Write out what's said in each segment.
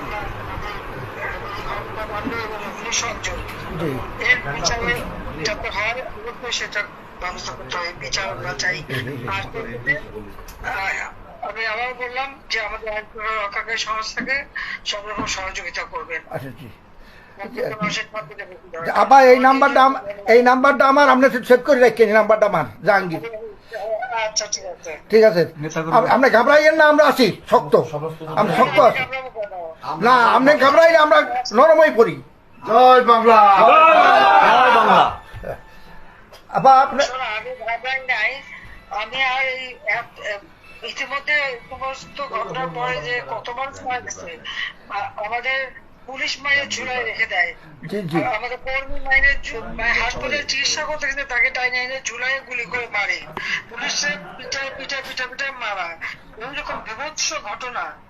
আমরা আমি আবার বললাম যে আমাদের সংস্থাকে সব রকম সহযোগিতা করবেন। আচ্ছা, আবার এই নাম্বারটা এই নাম্বারটা আমার সেভ করে এই নাম্বারটা আমার জাহাঙ্গীর। আচ্ছা, ঠিক আছে। আপনি ঘাবড়াইয়েন না আমরা আছি শক্ত। আমরা শক্ত আছি। না আপনি ঘাবড়াই আমরা নরমই পড়ি জয় বাংলা। আবার আপনি আমি ভাবলাম নাই। আমি আর এই এক- এক- ইতিমধ্যে সমস্ত ঘটনার পরে যে কত মানুষ মারা গেছে আমাদের পুলিশ মায়ের ঝুলাই রেখে দেয়। জি জি। আর আমাদের কর্মী মাইনের হাসপাতালে চিকিৎসা করতে গেলে তাকে টাইনে এনে ঝুলাই গুলি করে মারে। পুলিশের পিঠায় পিঠায় পিঠা পিঠায় মারা। এরকম বিভৎস ঘটনা।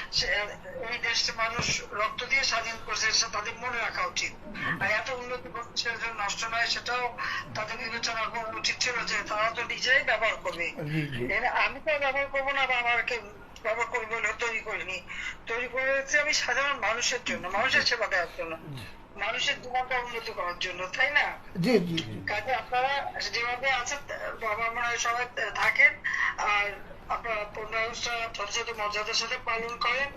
এই দেশটা মানুষ রক্ত দিয়ে স্বাধীন করছে সেটা তাদের মনে রাখা উচিত। আর এত উন্নতি করছে নষ্ট নয় সেটাও তাদের বিবেচনা করা উচিত ছিল যে তারা তো নিজেই ব্যবহার করবে। আমি তো ব্যবহার করব না বা আমাকে ব্যবহার করব বলে তৈরি করিনি। তৈরি করেছি আমি সাধারণ মানুষের জন্য মানুষের সেবা দেওয়ার জন্য মানুষের জীবনটা উন্নতি করার জন্য তাই না? জি জি জি। কাজে আপনারা যেভাবে আছেন বাবা মনে হয় সবাই থাকেন আর আপনারা পনেরো যথাযথ মর্যাদার সাথে পালন করেন।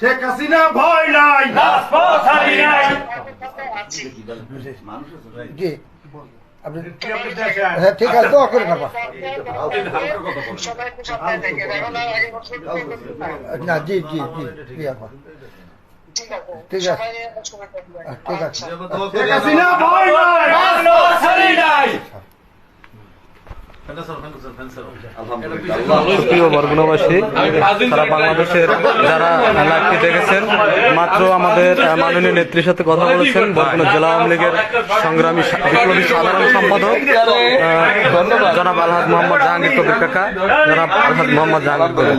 শেখ হাসিনা ভয় নাই। আমাদের সাথে আছি। জি। আপনি হ্যাঁ ঠিক আছে দোয়া করে পারবা সবাই একটু সাবধানে থাকেন এখন আর আগের বছর না জি জি জি জি আপা। ঠিক আছে। ঠিক আছে। সবাই একসঙ্গে থাকবেন। ঠিক আছে। আচ্ছা। শেখ হাসিনা ভয় নাই প্রিয় বরগুনাবাসী সারা বাংলাদেশের যারা লাইভটি দেখেছেন মাত্র আমাদের মাননীয় নেত্রীর সাথে কথা বলেছেন বরগুনা জেলা আওয়ামী লীগের সংগ্রামী বিপ্লবী সাধারণ সম্পাদক জনাব আলহাজ মোহাম্মদ জাহাঙ্গীর কবির কাকা জনাব আলহাদ মোহাম্মদ জাহাঙ্গীর